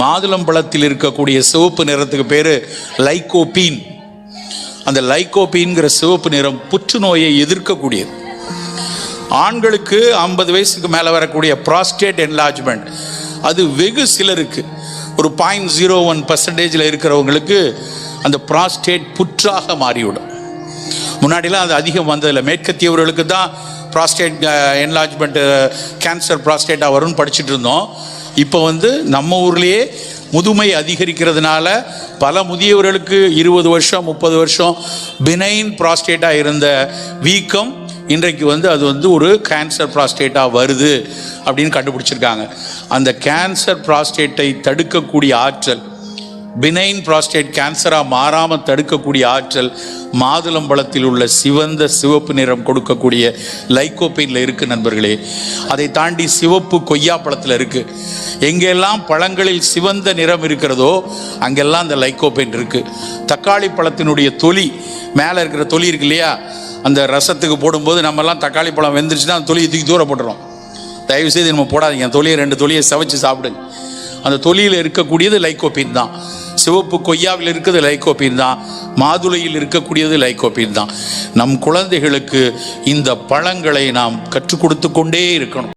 மாதுளம்பழத்தில் இருக்கக்கூடிய சிவப்பு நிறத்துக்கு பேர் லைகோபீன். அந்த லைகோபீன்கிற சிவப்பு நிறம் புற்றுநோயை எதிர்க்கக்கூடியது. ஆண்களுக்கு ஐம்பது வயசுக்கு மேலே வரக்கூடிய ப்ராஸ்டேட் என்லார்ஜ்மெண்ட் அது வெகு சிலருக்கு. ஒரு பாயிண்ட் ஜீரோ ஒன் பர்சன்டேஜில் இருக்கிறவங்களுக்கு அந்த ப்ராஸ்டேட் புற்றாக மாறிவிடும். முன்னாடிலாம் அது அதிகம் வந்ததில்லை. மேற்கத்தியவர்களுக்கு தான் ப்ராஸ்டேட் என்லார்ஜ்மெண்ட்டு கேன்சர் ப்ராஸ்டேட்டாக வரும்னு படிச்சுட்டு இருந்தோம். இப்போ வந்து நம்ம ஊர்லேயே முதுமை அதிகரிக்கிறதுனால பல முதியவர்களுக்கு இருபது வருஷம் முப்பது வருஷம் பினைன் ப்ராஸ்டேட்டாக இருந்த வீக்கம் இன்றைக்கு வந்து அது வந்து ஒரு கேன்சர் ப்ராஸ்டேட்டாக வருது அப்படின்னு கண்டுபிடிச்சிருக்காங்க. அந்த கேன்சர் ப்ராஸ்டேட்டை தடுக்கக்கூடிய ஆற்றல் பினைன் ப்ராஸ்டேட் கேன்சராக மாறாமல் தடுக்கக்கூடிய ஆற்றல் மாதுளம்பழத்தில் உள்ள சிவந்த சிவப்பு நிறம் கொடுக்கக்கூடிய லைக்கோப்பைனில் இருக்குது நண்பர்களே. அதை தாண்டி சிவப்பு கொய்யா பழத்தில் இருக்குது எங்கெல்லாம் பழங்களில் சிவந்த நிறம் இருக்கிறதோ அங்கெல்லாம் அந்த லைக்கோப்பைன் இருக்குது தக்காளி பழத்தினுடைய தொலி மேலே இருக்கிற தொலி இருக்கு இல்லையா? அந்த ரசத்துக்கு போடும்போது நம்மெல்லாம் தக்காளி பழம் வெந்துருச்சுன்னா அந்த தொலியை தூக்கி தூர போட்டுறோம். தயவுசெய்து நம்ம போடாதீங்க. தொலியை ரெண்டு தொலியை சவைச்சு சாப்பிடுங்க. அந்த தொலியில் இருக்கக்கூடியது லைக்கோபின் தான். சிவப்பு கொய்யாவில் இருக்கிறது லைகோபின் தான். மாதுளையில் இருக்கக்கூடியது லைகோபின் தான். நம் குழந்தைகளுக்கு இந்த பழங்களை நாம் கற்றுக் கொடுத்து கொண்டே இருக்கணும்.